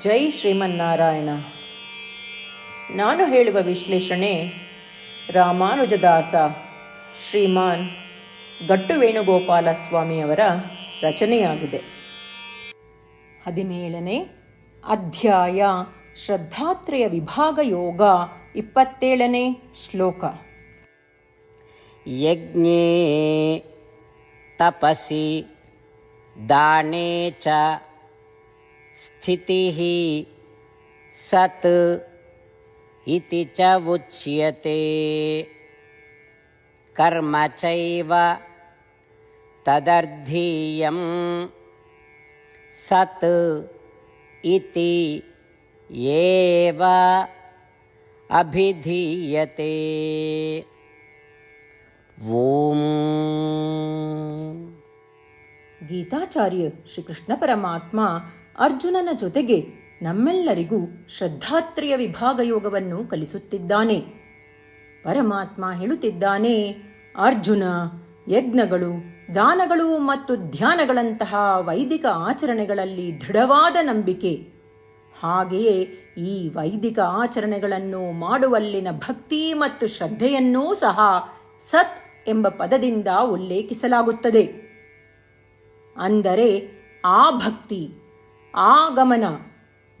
ಜೈ ಶ್ರೀಮನ್ನಾರಾಯಣ. ನಾನು ಹೇಳುವ ವಿಶ್ಲೇಷಣೆ ರಾಮಾನುಜದಾಸ ಶ್ರೀಮಾನ್ ಗಟ್ಟು ವೇಣುಗೋಪಾಲ ಸ್ವಾಮಿಯವರ ರಚನೆಯಾಗಿದೆ. ಹದಿನೇಳನೇ ಅಧ್ಯಾಯ ಶ್ರದ್ಧಾತ್ರಯ ವಿಭಾಗ ಯೋಗ ಇಪ್ಪತ್ತೇಳನೇ ಶ್ಲೋಕ. ಯಜ್ಞೇ ತಪಸಿ ದಾನೇ ಚ स्थितिः सत् इति च उच्यते। कर्म चैव तदर्थीयम् सत् इति एव अभिधीयते। ॐ गीताचार्य श्रीकृष्णपरमात्मा ಅರ್ಜುನನ ಜೊತೆಗೆ ನಮ್ಮೆಲ್ಲರಿಗೂ ಶ್ರದ್ಧಾತ್ರಿಯ ವಿಭಾಗ ಯೋಗವನ್ನು ಕಲಿಸುತ್ತಿದ್ದಾನೆ. ಪರಮಾತ್ಮ ಹೇಳುತ್ತಿದ್ದಾನೆ, ಅರ್ಜುನ, ಯಜ್ಞಗಳು, ದಾನಗಳು ಮತ್ತು ಧ್ಯಾನಗಳಂತಹ ವೈದಿಕ ಆಚರಣೆಗಳಲ್ಲಿ ದೃಢವಾದ ನಂಬಿಕೆ. ಹಾಗೆಯೇ ಈ ವೈದಿಕ ಆಚರಣೆಗಳನ್ನು ಮಾಡುವಲ್ಲಿನ ಭಕ್ತಿ ಮತ್ತು ಶ್ರದ್ಧೆಯನ್ನೂ ಸಹ ಸತ್ ಎಂಬ ಪದದಿಂದ ಉಲ್ಲೇಖಿಸಲಾಗುತ್ತದೆ. ಅಂದರೆ ಆ ಭಕ್ತಿ ಆ ಗಮನ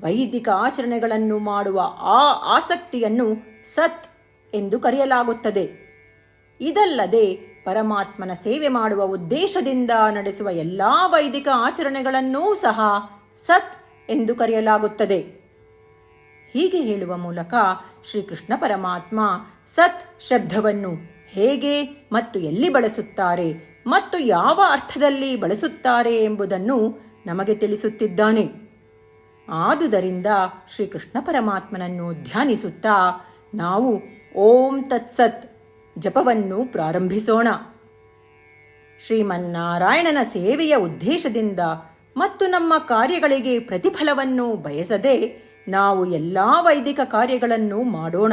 ವೈದಿಕ ಆಚರಣೆಗಳನ್ನು ಮಾಡುವ ಆ ಆಸಕ್ತಿಯನ್ನು ಸತ್ ಎಂದು ಕರೆಯಲಾಗುತ್ತದೆ. ಇದಲ್ಲದೆ ಪರಮಾತ್ಮನ ಸೇವೆ ಮಾಡುವ ಉದ್ದೇಶದಿಂದ ನಡೆಸುವ ಎಲ್ಲಾ ವೈದಿಕ ಆಚರಣೆಗಳನ್ನೂ ಸಹ ಸತ್ ಎಂದು ಕರೆಯಲಾಗುತ್ತದೆ. ಹೀಗೆ ಹೇಳುವ ಮೂಲಕ ಶ್ರೀಕೃಷ್ಣ ಪರಮಾತ್ಮ ಸತ್ ಶಬ್ದವನ್ನು ಹೇಗೆ ಮತ್ತು ಎಲ್ಲಿ ಬಳಸುತ್ತಾರೆ ಮತ್ತು ಯಾವ ಅರ್ಥದಲ್ಲಿ ಬಳಸುತ್ತಾರೆ ಎಂಬುದನ್ನು ನಮಗೆ ತಿಳಿಸುತ್ತಿದ್ದಾನೆ. ಆದುದರಿಂದ ಶ್ರೀಕೃಷ್ಣ ಪರಮಾತ್ಮನನ್ನು ಧ್ಯಾನಿಸುತ್ತಾ ನಾವು ಓಂ ತತ್ಸತ್ ಜಪವನ್ನು ಪ್ರಾರಂಭಿಸೋಣ. ಶ್ರೀಮನ್ನಾರಾಯಣನ ಸೇವೆಯ ಉದ್ದೇಶದಿಂದ ಮತ್ತು ನಮ್ಮ ಕಾರ್ಯಗಳಿಗೆ ಪ್ರತಿಫಲವನ್ನು ಬಯಸದೆ ನಾವು ಎಲ್ಲ ವೈದಿಕ ಕಾರ್ಯಗಳನ್ನು ಮಾಡೋಣ.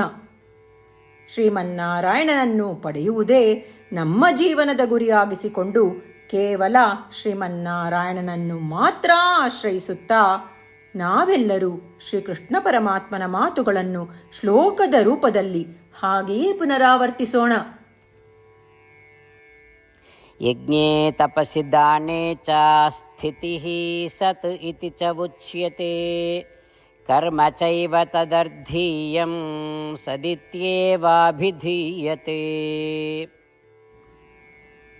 ಶ್ರೀಮನ್ನಾರಾಯಣನನ್ನು ಪಡೆಯುವುದೇ ನಮ್ಮ ಜೀವನದ ಗುರಿಯಾಗಿಸಿಕೊಂಡು ಕೇವಲ ಶ್ರೀಮನ್ನಾರಾಯಣನನ್ನು ಮಾತ್ರ ಆಶ್ರಯಿಸುತ್ತಾ ನಾವೆಲ್ಲರೂ ಶ್ರೀಕೃಷ್ಣ ಪರಮಾತ್ಮನ ಮಾತುಗಳನ್ನು ಶ್ಲೋಕದ ರೂಪದಲ್ಲಿ ಹಾಗೆಯೇ ಪುನರಾವರ್ತಿಸೋಣ. ಯಜ್ಞೇ ತಪಸಿ ದಾನೇ ಚ ಸ್ಥಿತಿ ಸತ್ ಇತಿ ಚ ಉಚ್ಯತೆ. ಕರ್ಮ ಚೈವ ತದರ್ಧೀಯಂ ಸದಿತ್ಯೇವಾಭಿಧೀಯತೆ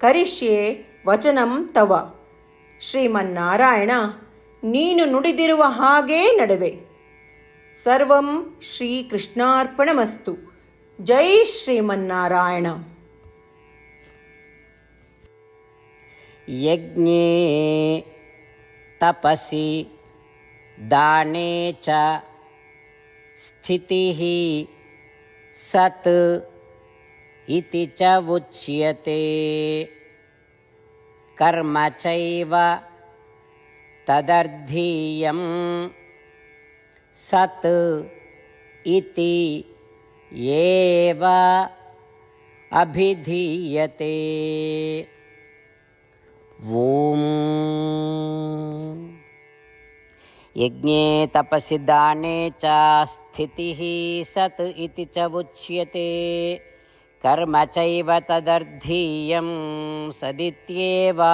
ಕರಿಷ್ಯೆ ವಚನಂ ತವ ಶ್ರೀಮನ್ನಾರಾಯಣ ನೀನು ನುಡಿದಿರುವ ಹಾಗೇ ನಡುವೆ ಸರ್ವಂ ಶ್ರೀಕೃಷ್ಣಾರ್ಪಣಮಸ್ತು ಜೈ ಶ್ರೀಮನ್ನಾರಾಯಣ यज्ञे तपसि दाने च स्थितिः सत् इति च उच्यते कर्म चैव तदर्थीयं सत् इति एव अभिधीयते ॐ यज्ञे तपसि दाने च स्थितिः सत् इति च उच्यते कर्म चैव तदर्थीयं सदित्येवाभिधीयते